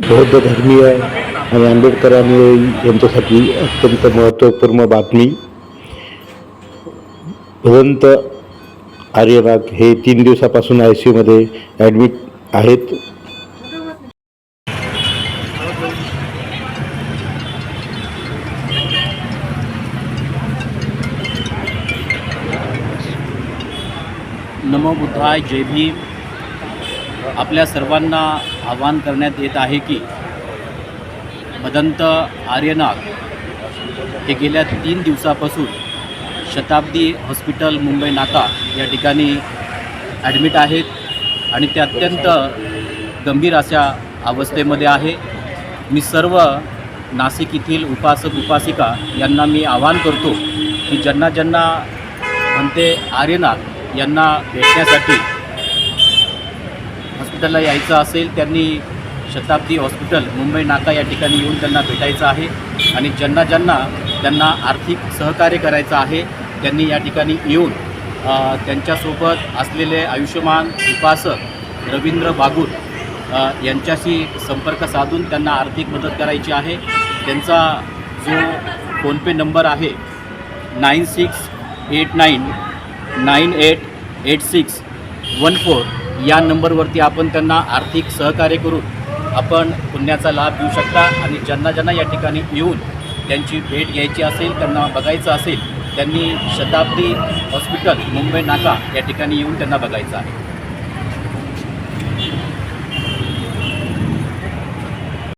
बौद्ध धर्मीय आणि आंबेडकरांनी यांच्यासाठी अत्यंत महत्त्वपूर्ण बातमी भदंत आर्यनाथ हे तीन दिवसापासून आय सी यूमध्ये ॲडमिट आहेत. नमो बुद्धाय जय भीम. आपल्या सर्वांना आवाहन करण्यात येत आहे की भदंत आर्यनाथ हे गेल्या तीन दिवसापासून शताब्दी हॉस्पिटल मुंबई नाका या ठिकाणी ॲडमिट आहेत आणि ते अत्यंत गंभीर अशा अवस्थेमध्ये आहे. मी सर्व नाशिक येथील उपासक उपासिका यांना मी आवाहन करतो की ज्यांना ज्यांना म्हणते आर्यनाथ यांना भेटण्यासाठी हॉस्पिटलला यायचं असेल त्यांनी शताब्दी हॉस्पिटल मुंबई नाका या ठिकाणी येऊन त्यांना भेटायचं आहे आणि ज्यांना ज्यांना त्यांना आर्थिक सहकार्य करायचं आहे त्यांनी या ठिकाणी येऊन त्यांच्यासोबत असलेले आयुष्यमान उपासक रवींद्र बागुल यांच्याशी संपर्क साधून त्यांना आर्थिक मदत करायची आहे. त्यांचा जो फोनपे नंबर आहे nine six eight nine nine eight eight six one four या नंबरवरती आपण त्यांना आर्थिक सहकार्य करून आपण पुण्याचा लाभ घेऊ शकता आणि ज्यांना ज्यांना या ठिकाणी येऊन त्यांची भेट घ्यायची असेल त्यांना बघायचं असेल त्यांनी शताब्दी हॉस्पिटल मुंबई नाका या ठिकाणी येऊन त्यांना बघायचं आहे.